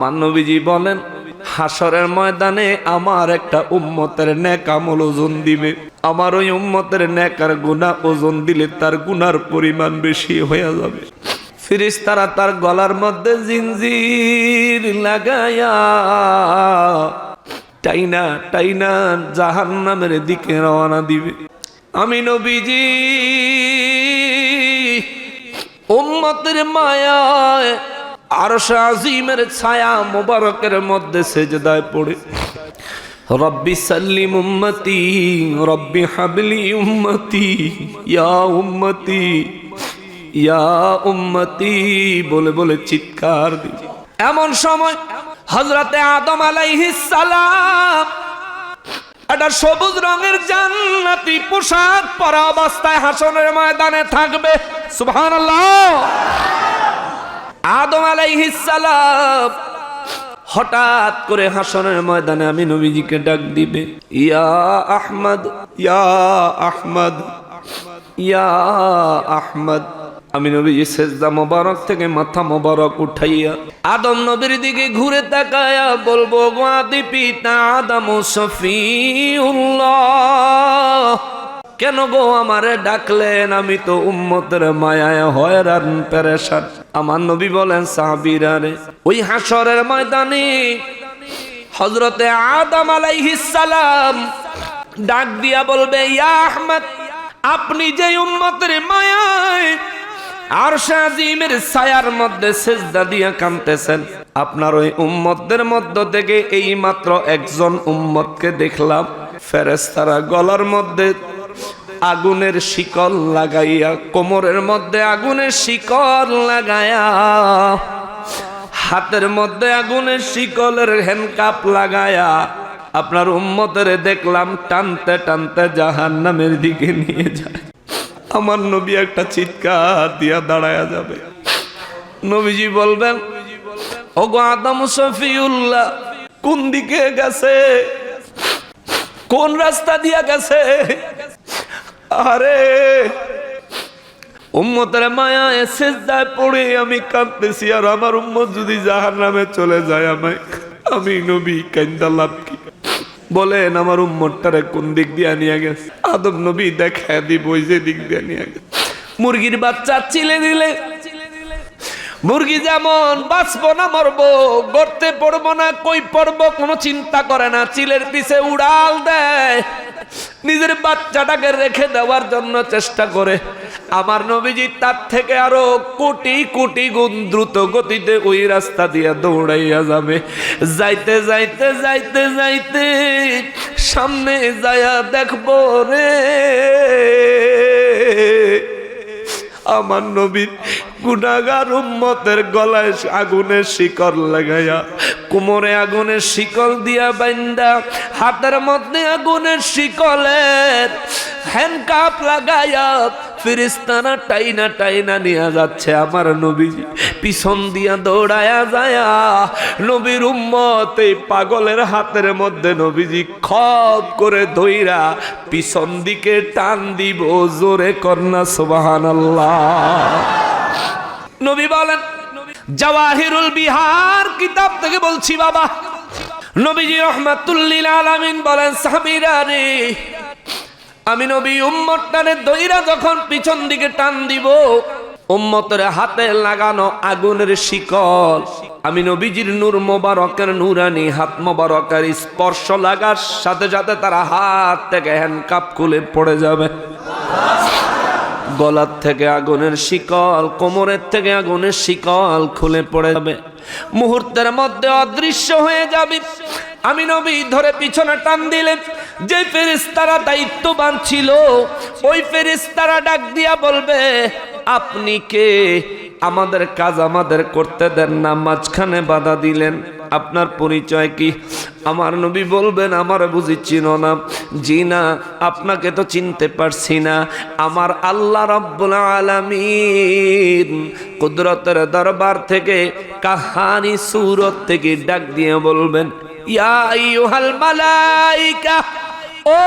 মানবীজি বলেন হাসরের ময়দানে আমার একটা উম্মতের নেক আমল ওজন দিবে। আমার ওই উম্মতের নেকার গুণা ওজন দিলে তার গুনার পরিমাণ বেশি হয়ে যাবে। ফিরিস তারা তার গলার মধ্যে জিনজির লাগায়া টাইনা টাইনা জাহান নামের দিকে রওনা দিবে। আমি নবীজি, উম্মতের মায়ায় আর আজিমের ছায়া মোবারকের মধ্যে সেজদায় পড়ে। রব্বি সাল্লিম উম্মতি, রব্বি হাবলি উম্মতি, ইয়া উম্মতি ইয়া উম্মতি, বলে বলে চিৎকার দি এমন সময় হজরতে আদম সালাম একটা সবুজ রঙের জান্নাতি পোশাক পরা অবস্থায় হাসনের ময়দানে থাকবে। সুবহানাল্লাহ! আদম আলাইহিস সালাম হঠাৎ করে হাসনের ময়দানে আমি নবীজিকে ডাক দিবে, ইয়া আহমদ ইয়া আহমদ ইয়া আহমদ। আমি নবীজি সেজদা মোবারক থেকে মাথা মোবারক উঠাইয়া আদম নবীর দিকে ঘুরে তাকায়া বলব গো পিতা আদম সফিউল্লাহ কেন গো আমারে ডাকলেন? আমি তো উম্মতের মায়ায় হয়রান, পেরেশান। আমার নবী বলেন, সাহাবীরা রে, ওই হাসরের ময়দানে হজরতে আদম সালাম ডাক দিয়া বলবে, ইয়া আহমদ, আপনি যে উম্মতের মায়ায় আর শাহিমের ছায়ার মধ্যে সেজদা দিয়া কামতেছেন আপনার ওই উম্মতদের মধ্য থেকে এই মাত্র একজন উম্মতকে দেখলাম। ফেরেস্তারা গলার মধ্যে আগুনের শিকল লাগাইয়া, কোমরের মধ্যে আগুনের শিকল লাগাইয়া, হাতের মধ্যে আগুনের শিকলের হ্যান্ডকাপ লাগায়া আপনার উম্মতের দেখলাম টানতে টানতে জাহান নামের দিকে নিয়ে যায়। আমার নবী একটা চিৎকার দিয়া দাঁড়ায়া যাবে। নবীজি বলবেন, ওগো আদম শফিউল্লাহ, কোন দিকে গেছে? কোন রাস্তা দিয়া গেছে? আরে, উম্মতের মায়া এসে যায় পড়ে আমি কাঁদতেছি, আর আমার উম্মত যদি জাহার নামে চলে যায় আমায়, আমি নবী কান্দা লাভ কি? বলেন, আমার উম্মতটারে কোন দিক দিয়ে নিয়ে গেছে? আদম নবী দেখা দিব, ওই যে দিক দিয়ে নিয়ে গেছে। মুরগির বাচ্চা চিলে দিলে, মুরগি যেমন বাঁচবো না মরবো গড়তে পড়ব না, কই পড়ব কোনো চিন্তা করে না, চিলের পিছে উড়াল দেয়। নিজের বাচ্চাটাকে রেখে দেওয়ার জন্য চেষ্টা করে। আমার নবীজি তার থেকে আরও কোটি কোটি গুণ দ্রুত গতিতে ওই রাস্তা দিয়ে দৌড়াইয়া যাবে। যাইতে যাইতে যাইতে যাইতে সামনে যায়া দেখব রে। আমার নবীর গুনাগার উম্মতের গলায় আগুনের শিকল লাগাইয়া, কোমরে আগুনের শিকল দিয়া বাইন্দা, হাতের মধ্যে আগুনের শিকলের হ্যান্ডকাপ লাগাইয়া ফিরিস্তানা টাইনা টাইনা নিয়ে যাচ্ছে আমার নবীজি পিছন দিয়া দৌড়ায়া যায়া নবীর উম্মত এই পাগলের হাতের মধ্যে নবীজি খপ করে ধইরা পিছন দিকে টান দিব, জোরে কন্যা সুবাহান নবী বলেন, জওয়াহিরুল বিহার কিতাব থেকে বলছি বাবা। নবীজি রহমাতুল্লিল আলামিন বলেন, সাহাবীরা রে, আমি নবী উম্মতটারে দইরা যখন পিছন দিকে টান দিব, উম্মতের হাতে লাগানো আগুনের শিকল, আমি নবীজির নূর মোবারকের নূরানি, হাত মোবারকের স্পর্শ লাগার সাথে সাথে তারা হাত থেকে হ্যান্ডকাপ খুলে পড়ে যাবে। গলার থেকে আগুনের শিকল, কোমরের থেকে আগুনের শিকল খুলে পড়ে যাবে। মুহূর্তের মধ্যে অদৃশ্য হয়ে যাবে। আমি নবী ধরে পিছনে টান দিলেন যে ফেরিস্তারা দায়িত্ববান ছিল, ওই ফেরিস্তারা ডাক দিয়া বলবে, আপনি কে? আমাদের কাজ আমাদের করতে দেন না মাঝখানে বাধা দিলেন। আপনার পরিচয় কি? আমার নবী বলবেন, আমার বুঝি চিনো না। জি না, আপনাকে তো চিনতে পারছি না। আমার আল্লাহ রব্বুল আলামিন কুদরতের দরবার থেকে কাহানি সুরত থেকে ডাক দিয়ে বলবেন, ইয়া ও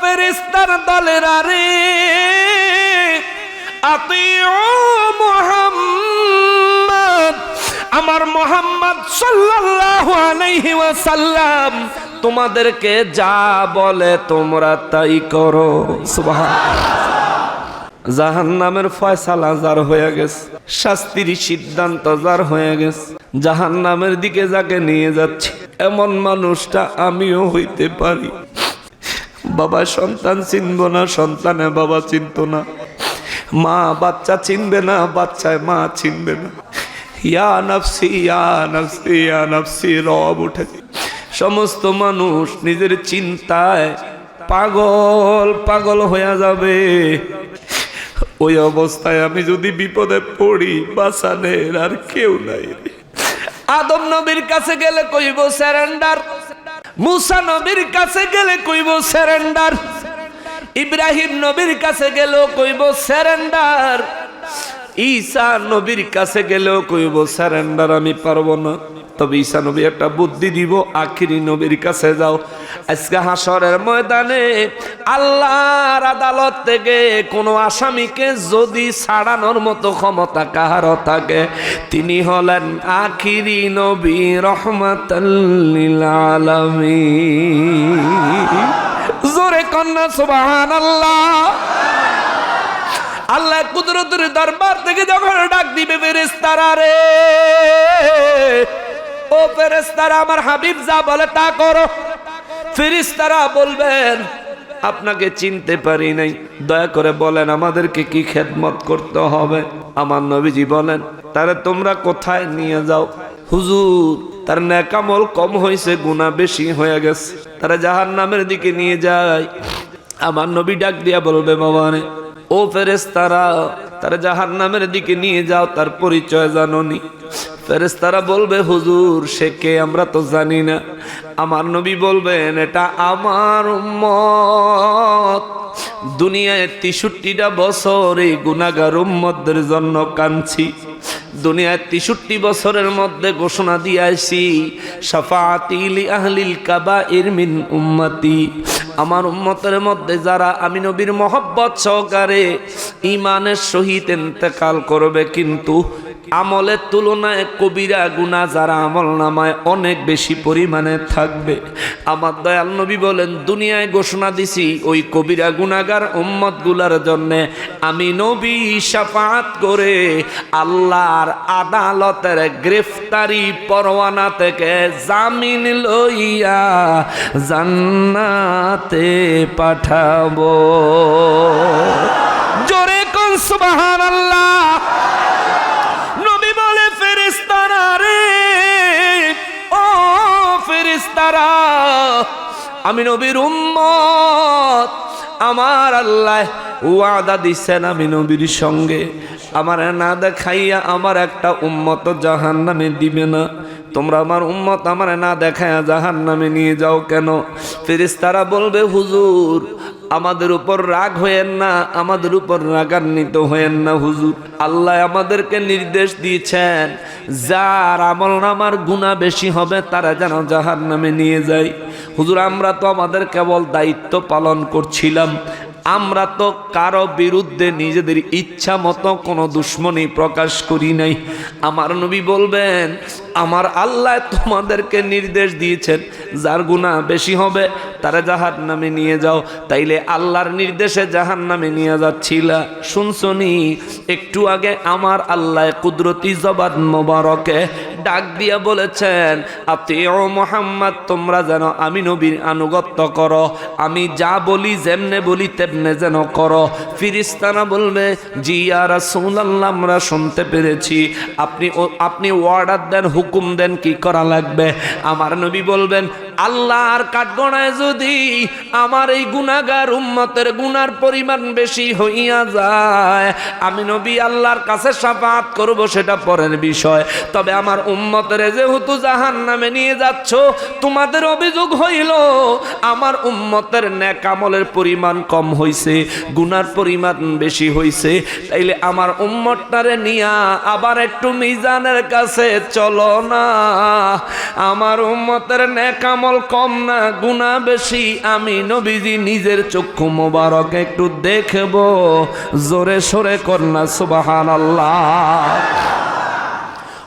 ফেরেশতার দলেরা রে। আতিউ মুহাম্মদ আমার মোহাম্মদ সাল্লাল্লাহু আলাইহি ওয়াসাল্লাম, তোমাদেরকে যা বলে তোমরা তাই করো। জাহান নামের ফয়সালা যার হয়ে গেছে, শাস্তির সিদ্ধান্ত যার হয়ে গেছে জাহান নামের দিকে যাকে নিয়ে যাচ্ছে, এমন মানুষটা আমিও হইতে পারি। বাবা সন্তান চিনব না, সন্তানে বাবা চিনত না। মা বাচ্চা চিনবে না, বাচ্চায় মা চিনবে না। ইয়া নফসি ইয়া নফসি ইয়া নফসি, রব উঠেছে। সমস্ত মানুষ নিজের চিন্তায় পাগল পাগল হয়ে যাবে। ওই অবস্থায় আমি যদি বিপদে পড়ি, বাঁচানের আর কেউ নাই। আদম নবীর কাছে গেলে কইব স্যারেন্ডার মুসা নবীর কাছে গেলে কইব স্যারেন্ডার ইব্রাহিম নবীর কাছে গেলেও কইব, স্যারেন্ডার। ঈসা নবীর কাছে গেলেও কইব, স্যারেন্ডার, আমি পারব না। তবে ঈসা নবী একটা বুদ্ধি দিব, আখিরি নবীর কাছে যাও। আজকে হাসরের ময়দানে আল্লাহর আদালত থেকে কোনো আসামিকে যদি ছাড়ানোর মতো ক্ষমতা কাহারও থাকে, তিনি হলেন আখিরি নবী রহমাতাল্লিল আলামিন। জোরে কন্যা সুবহান আল্লাহ আল্লাহ কুদরতের দরবার থেকে যখন ডাক দিবে ফেরেস্তারা রে। ও ফেরেস্তারা আমার হাবিব যা বলে তা করো। ফেরেস্তারা বলবেন, আপনাকে চিনতে পারি নাই। দয়া করে বলেন, আমাদেরকে কি খেদমত করতে হবে? আমার নবীজি বলেন তারে তোমরা কোথায় নিয়ে যাও? হুজুর তার ন্যাকামল কম হয়েছে গুণা বেশি হয়ে গেছে। তারা জাহান নামের দিকে নিয়ে যায়। আমার নবী ডাক দিয়া বলবে বাবানে ও ফেরেস্তারা তারা তারা জাহান নামের দিকে নিয়ে যাও, তার পরিচয় জাননি ফেরেস্তারা বলবে, হুজুর, সে কে আমরা তো জানি না। আমার নবী বলবেন, এটা আমার উম্মত। দুনিয়ায় তেষট্টিটা বছর এই গুনাগার উম্মতদের জন্য কাঁদছি। দুনিয়ায় তেষট্টি বছরের মধ্যে ঘোষণা দিয়ে আসি সাফাতিলি আহলিল কাবা ইরমিন উম্মতি। আমার উম্মতের মধ্যে যারা আমি নবীর মহব্বত সহকারে ইমানের সহিত এন্তেকাল করবে কিন্তু আমলের তুলনায় কবিরা গুণা যারা আমল নামায় অনেক বেশি পরিমাণে থাকবে। আমার দয়াল নবী বলেন, দুনিয়ায় ঘোষণা দিছি, ওই কবিরা গুণাগার উম্মতগুলার জন্যে আমি নবী সাফাত করে আল্লাহর আদালতের গ্রেফতারি পরোয়ানা থেকে জামিন লইয়া জান্নাতে পাঠাবো। জোরে কোন সুবহানাল্লাহ? নবী ফেরেস্তারা আমি নবীর উম্মত। আমার আল্লাহ ওয়াদা দিচ্ছেন আমি নবীর সঙ্গে। আমার না দেখাইয়া আমার একটা উম্মত জাহান নামে দিবে না। তোমরা আমার উম্মত আমার না দেখায় জাহান নামে নিয়ে যাও কেন? ফিরিস্তারা বলবে, হুজুর আমাদের উপর রাগ হয়েন না, আমাদের উপর রাগান্বিত হয়েন না, হুজুর। আল্লাহ আমাদেরকে নির্দেশ দিয়েছেন, যার আমল নামার গুণা বেশি হবে, তারা যেন জাহার নামে নিয়ে যায়। হুজুর, আমরা তো আমাদের কেবল দায়িত্ব পালন করছিলাম আমরা তো কারও বিরুদ্ধে নিজেদের ইচ্ছা মতো কোনো দুশ্মনী প্রকাশ করি নাই। আমার নবী বলবেন, আমার আল্লাহ তোমাদেরকে নির্দেশ দিয়েছেন, যার গুণা বেশি হবে, তারা জাহার নামে নিয়ে যাও। তাইলে আল্লাহর নির্দেশে জাহান নামে নিয়ে যাচ্ছিলা। শুনছনি, একটু আগে আমার আল্লাহ কুদরতি জবাদ মোবারকে ডাক দিয়া বলেছেন আপনি ও মোহাম্মদ, তোমরা যেন আমি নবীর আনুগত্য করো। আমি যা বলি, যেমনে বলি, তেমনে যেন করো। ফিরিস্তানা বলবে, জি আর রাসূলুল্লাহ, আমরা শুনতে পেরেছি। আপনি আপনি অর্ডার দেন, হুকুম দেন, কি করা লাগবে? আমার নবী বলবেন আল্লাহর কাঠগড়ায় যদি আমার এই গুনাগার উম্মতের গুনার পরিমাণ বেশি হইয়া যায়, আমি নবী আল্লাহর কাছে সাফাত করব সেটা পরের বিষয়। তবে আমার উম্মতের যেহেতু জাহান নামে নিয়ে যাচ্ছ, তোমাদের অভিযোগ হইল, আমার উম্মতের ন্যাকামলের পরিমাণ কম হইছে, গুনার পরিমাণ বেশি হইছে, তাইলে আমার উম্মতটারে নিয়া আবার একটু মিজানের কাছে চলো না। আমার উম্মতের ন্যাকামল কম না গুণা বেশি। আমি নবীজি নিজের চক্ষু মোবারক একটু দেখব। জোরে সোরে কন্যা সুবাহান আল্লাহ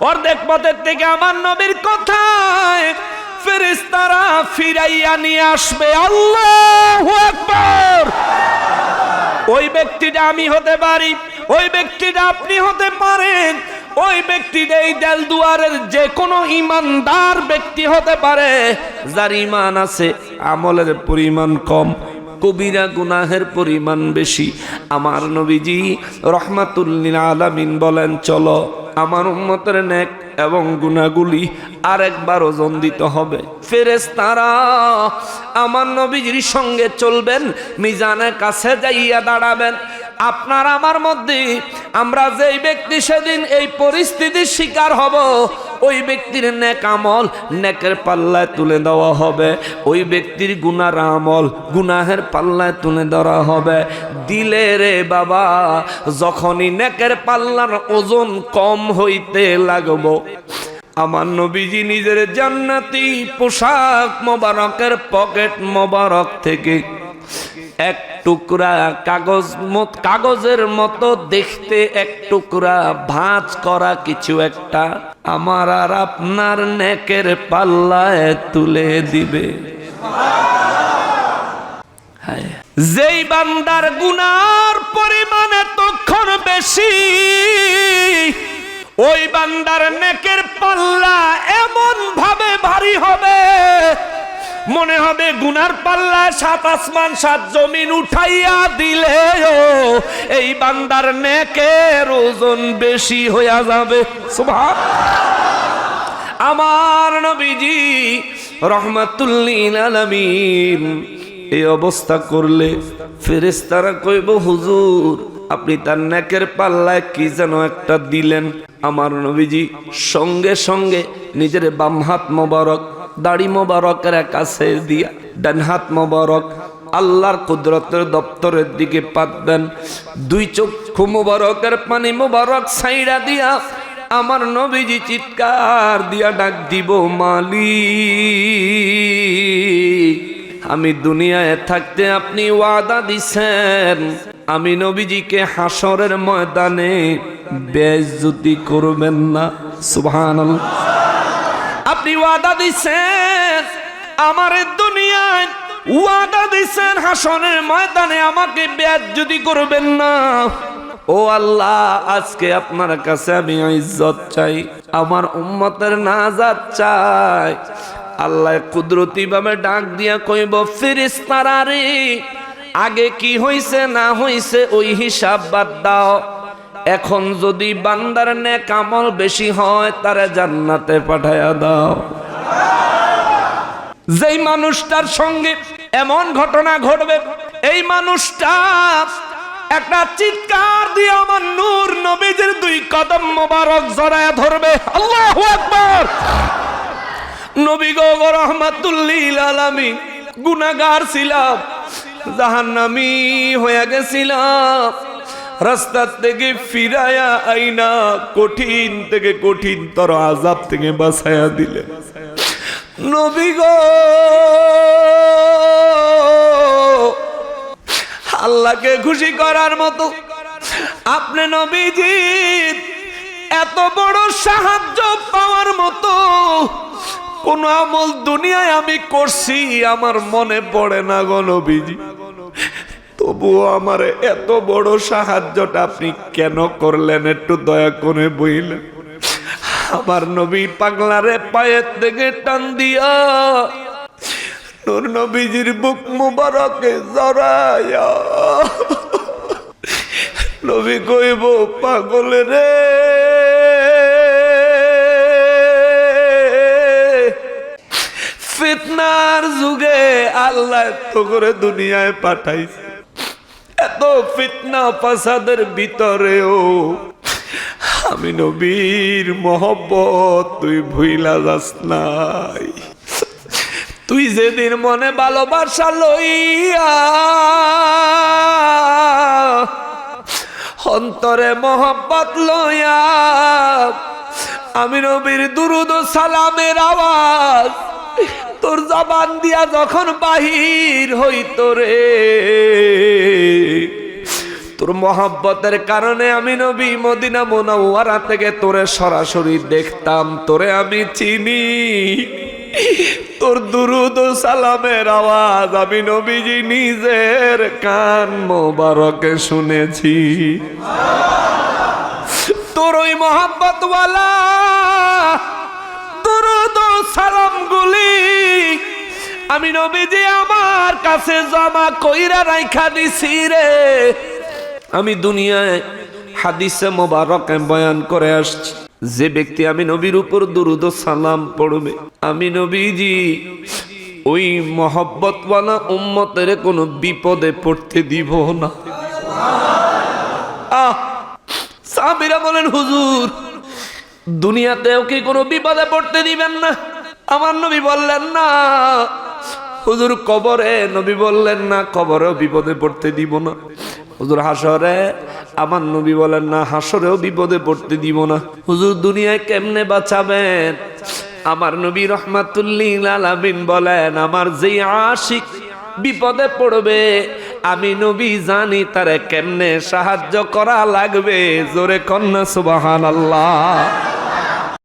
অর্ধেক পথের থেকে আমার নবীর কথায় ফেরেশতারা ফিরাইয়া নিয়ে আসবে। আল্লাহ ওই ব্যক্তিটা আমি হতে পারি, ওই ব্যক্তিটা আপনি হতে পারেন। ওই ব্যক্তিটা এই দেল দুয়ারের যে কোনো ইমানদার ব্যক্তি হতে পারে, যার ইমান আছে, আমলের পরিমাণ কম, কবিরা গুনাহের পরিমাণ বেশি। আমার নবীজি রহমাতুল্লিল আলামিন বলেন, চলো, আমার উম্মতের নেক এবং গুনাগুলি আরেকবার ওজন দিতে হবে। ফেরেস তারা আমার নবীজির সঙ্গে চলবেন, মিজানের কাছে যাইয়া দাঁড়াবেন। আপনার আমার মধ্যে আমরা যেই ব্যক্তি সেদিন এই পরিস্থিতির শিকার হব, ওই ব্যক্তির নেক আমল নেকের পাল্লায় তুলে দেওয়া হবে। ওই ব্যক্তির গুনার আমল গুনাহের পাল্লায় তুলে ধরা হবে। দিলে রে বাবা, যখনই নেকের পাল্লার ওজন কম হইতে লাগবো। আমার নবীজি নিজের জান্নাতি পোশাক মোবারকের পকেট মোবারক থেকে এক টুকরা কাগজ কাগজের মতো দেখতে এক টুকরা, ভাঁজ করা কিছু একটা আমার আর আপনার নেকের পাল্লায় তুলে দিবে। যেই বান্দার গুনার পরিমাণ এতক্ষণ বেশি, ওই বান্দার নেকের পাল্লা এমন ভাবে ভারী হবে মনে হবে গুনার পাল্লা, সাত আসমান, সাত জমিন উঠাইয়া দিলে এই বান্দার নেকের ওজন বেশি হইয়া যাবে। আমার নবীজি রহমাতুল্লিন এই অবস্থা করলে ফেরেস্তারা কইব, হুজুর, আপনি তার নেকের পাল্লায় কি যেন একটা দিলেন? আমার নবীজি সঙ্গে সঙ্গে নিজের বাম হাত মোবারক দাড়ি মোবারকের কাছে দিয়া ডান হাত মোবারক। আল্লাহর কুদরতের দপ্তরের দিকে পাতবেন দুই চক্ষু মোবারকের পানি মোবারক সাইডা দিয়া আমার নবীজি চিৎকার দিয়া ডাক দিব মালি আমি দুনিয়ায় থাকতে আপনি ওয়াদা দিছেন। আমি নবীজিকে হাসরের ময়দানে বেজ্জতি করবেন না, সুবহানাল্লাহ। আপনি ওয়াদা দিছেন, আমার দুনিয়ায় ওয়াদা দিছেন, হাসনের ময়দানে আমাকে বেজ্জতি করবেন না। ও আল্লাহ, আজকে আপনার কাছে আমি ইজ্জত চাই, আমার উম্মতের নাজাত চাই। আল্লাহ কুদরতি ভাবে ডাক দিয়া কইব ফিরিস্তারা রে, আগে কি হইছে না হইছে ওই হিসাব বাদ দাও। এখন যদি বান্দার নেক আমল বেশি হয়, তারে জান্নাতে পাঠায়া দাও। যেই মানুষটার সঙ্গে এমন ঘটনা ঘটবে, এই মানুষটা একটা চিৎকার দিয়ে আমার নূর নবীদের দুই কদম মোবারক জড়ায় ধরবে। আল্লাহু আকবার! নবী গো রহমাতুল্লিল আলামিন, গুনাহগার ছিলাম, জাহান্নামী হয়ে গেছিলাম। রাস্তার থেকে ফিরায়া আইনা কঠিন থেকে কঠিন তর আজাব থেকে বাঁচায়া দিলেন নবী গো! আল্লাহকে খুশি করার মতো আপনি নবীজি, এত বড় সাহায্য পাওয়ার মতো কোন আমল দুনিয়ায় আমি করছি, আমার মনে পড়ে না গো নবীজি। তবুও আমার এত বড় সাহায্যটা আপনি কেন করলেন? একটু দয়া করে বইলেন। আমার নবী পাগলারে পায়ের থেকে টান দিয়া নূর নবীজির বুক মুবারকে নবী কইব, পাগলে রে। ফিতনার যুগে আল্লাহ তো করে দুনিয়ায় পাঠাইছে। এত ফিতনা ফাসাদের ভিতরেও আমি নবীর মহব্বত তুই ভুইলা যাস নাই। তুই যেদিন মনে ভালোবাসা লইয়া অন্তরে মহব্বত লইয়া আমি নবীর দুরুদ সালামের আওয়াজ তোর জবান দিয়া যখন বাহির হইত রে, তোর তোর মহাব্বতের কারণে আমি নবী মদিনা মোনাওয়ারা থেকে তোরে সরাসরি দেখতাম, তোরে আমি চিনি। তোর দুরুদ সালামের আওয়াজ আমি নবীজি নিজের কান মোবারকে শুনেছি। তোর ওই মোহাব্বতওয়ালা আমি নবীজি আমার কাছে জমা কইরা রাইখা দিছি রে। আমি দুনিয়ায় হাদিসে মোবারকে বয়ান করে আসছি। যে ব্যক্তি আমি নবীর উপর দুরুদ সালাম পড়বে, আমি নবীজি ওই মহব্বতওয়ালা উম্মতের কোনো বিপদে পড়তে দিব না। আহ বলেন, হুজুর, দুনিয়াতেও কি কোনো বিপদে পড়তে দিবেন না? আমার নবী বললেন, না। হুজুর কবরে নবী বললেন না, কবরেও বিপদে পড়তে দিব না। হুজুর হাসরে, আমার নবী বলেন না, হাসরেও বিপদে পড়তে দিব না। হুজুর দুনিয়ায় কেমনে বাঁচাবেন? আমার নবী রহমাতুল্লিল আলামিন বলেন, আমার যে আশিক বিপদে পড়বে, আমি নবী জানি তারে কেমনে সাহায্য করা লাগবে। জোরে কন্যা সুবাহান আল্লাহ